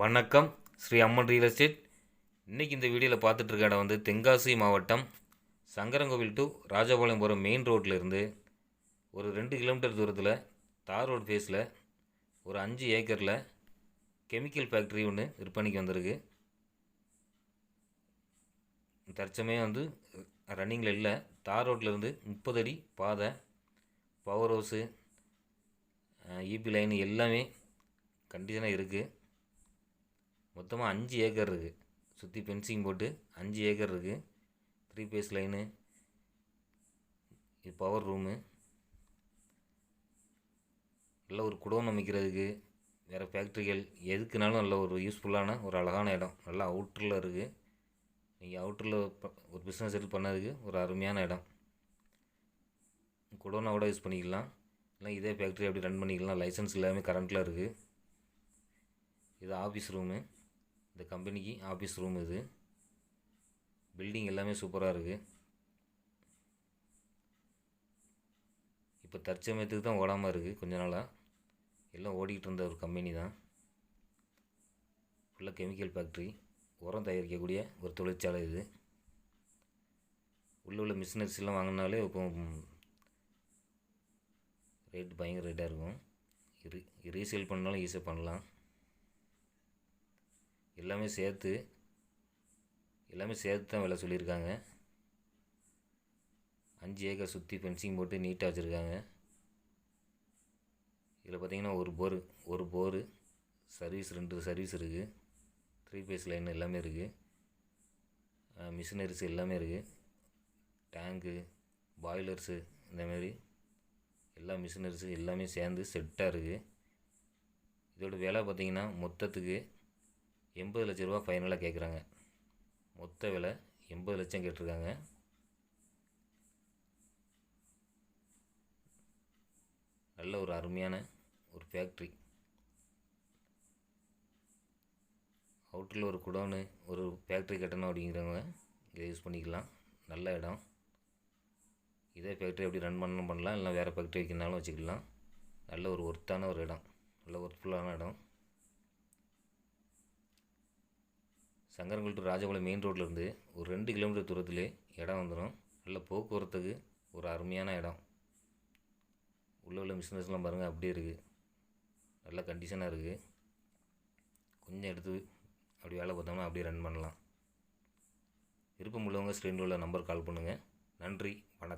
வணக்கம். ஸ்ரீ அம்மன் real estate இன்றைக்கி இந்த வீடியோவில் பார்த்துட்டு இருக்க இடம் வந்து தென்காசி மாவட்டம் சங்கரங்கோவில் டு ராஜபாளையம் போகிற மெயின் ரோட்டில் இருந்து ஒரு ரெண்டு கிலோமீட்டர் தூரத்தில் தார் ரோடு ஃபேஸில் ஒரு அஞ்சு ஏக்கரில் கெமிக்கல் ஃபேக்ட்ரி ஒன்று விற்பனைக்கு வந்திருக்கு. தற்சமயம் வந்து ரன்னிங்கில் இல்லை. தார் ரோட்டில் இருந்து முப்பது அடி பாதை பவர் ஹவுஸு இபி லைன் எல்லாமே கண்டிஷனாக இருக்குது மொத்தமாக அஞ்சு ஏக்கர் இருக்குது சுற்றி ஃபென்சிங் போட்டு அஞ்சு ஏக்கர் இருக்குது த்ரீ பேஸ் லைனு இது பவர் ரூமு நல்ல ஒரு குடோன் அமைக்கிறதுக்கு வேறு ஃபேக்ட்ரிகள் எதுக்குனாலும் நல்ல ஒரு யூஸ்ஃபுல்லான ஒரு அழகான இடம். நல்லா அவுட்டரில் இருக்குது நீங்கள் அவுட்டரில் ஒரு பிஸ்னஸ் எடுத்து பண்ணதுக்கு ஒரு அருமையான இடம். குடோனா கூட யூஸ் பண்ணிக்கலாம். இல்லை இதே ஃபேக்ட்ரி அப்படி ரன் பண்ணிக்கலாம். லைசன்ஸ் எல்லாமே கரண்ட்டில் இருக்குது இது ஆஃபீஸ் ரூமு இந்த கம்பெனிக்கு ஆஃபீஸ் ரூம் இது. பில்டிங் எல்லாமே சூப்பராக இருக்குது இப்போ தற்சமயத்துக்கு தான் ஓடாமல் இருக்குது கொஞ்ச நாளாக எல்லாம் ஓடிக்கிட்டு இருந்த ஒரு கம்பெனி தான். ஃபுல்லாக கெமிக்கல் ஃபேக்ட்ரி உரம் தயாரிக்கக்கூடிய ஒரு தொழிற்சாலை இது. உள்ள உள்ள மிஷினரிஸ் எல்லாம் வாங்கினாலே இப்போ ரேட் பயங்கர ரேட்டாக இருக்கும். ரீ ரீசேல் பண்ணாலும் ஈஸியாக பண்ணலாம். எல்லாமே சேர்த்து எல்லாமே சேர்த்து தான் விலை சொல்லியிருக்காங்க. அஞ்சு ஏக்கர் சுற்றி ஃபென்சிங் போட்டு நீட்டாக வச்சுருக்காங்க. இதில் பார்த்தீங்கன்னா ஒரு போரு ஒரு போரு சர்வீஸ் ரெண்டு சர்வீஸ் இருக்குது த்ரீ பேஸ் லைன் எல்லாமே இருக்குது மிஷினரிஸ் எல்லாமே இருக்குது டேங்கு பாய்லர்ஸு இந்த மாதிரி எல்லா மிஷினரிஸு எல்லாமே சேர்ந்து செட்டாக இருக்குது இதோட விலை பார்த்திங்கன்னா மொத்தத்துக்கு எண்பது லட்ச ரூபா ஃபைனலாக கேட்குறாங்க மொத்த விலை எண்பது லட்சம் கேட்டிருக்காங்க. நல்ல ஒரு அருமையான ஒரு ஃபேக்ட்ரி அவுட்டரில் ஒரு குடோனு ஒரு ஃபேக்ட்ரி கட்டணும் அப்படிங்கிறவங்க இதை யூஸ் பண்ணிக்கலாம். நல்ல இடம். இதே ஃபேக்ட்ரி எப்படி ரன் பண்ணணும் பண்ணலாம் இல்லை வேறு ஃபேக்ட்ரி வைக்கிறனாலும் வச்சுக்கலாம். நல்ல ஒரு ஒர்த்தான ஒரு இடம். நல்ல ஒர்க்ஃபுல்லான இடம். சங்கரங்கோல் டு ராஜபாளையம் மெயின் ரோட்லேருந்து ஒரு ரெண்டு கிலோமீட்டர் தூரத்திலே இடம் வந்துடும் நல்ல போக்குவரத்துக்கு ஒரு அருமையான இடம். உள்ளே உள்ள மிஷினஸ்லாம் பாருங்கள் அப்படியே இருக்குது நல்ல கண்டிஷனாக இருக்குது கொஞ்சம் எடுத்து அப்படி வேலை பார்த்தோம்னா அப்படியே ரன் பண்ணலாம். விருப்பம் உள்ளவங்க ஸ்க்ரீனில் உள்ள நம்பர் கால் பண்ணுங்கள் நன்றி வணக்கம்.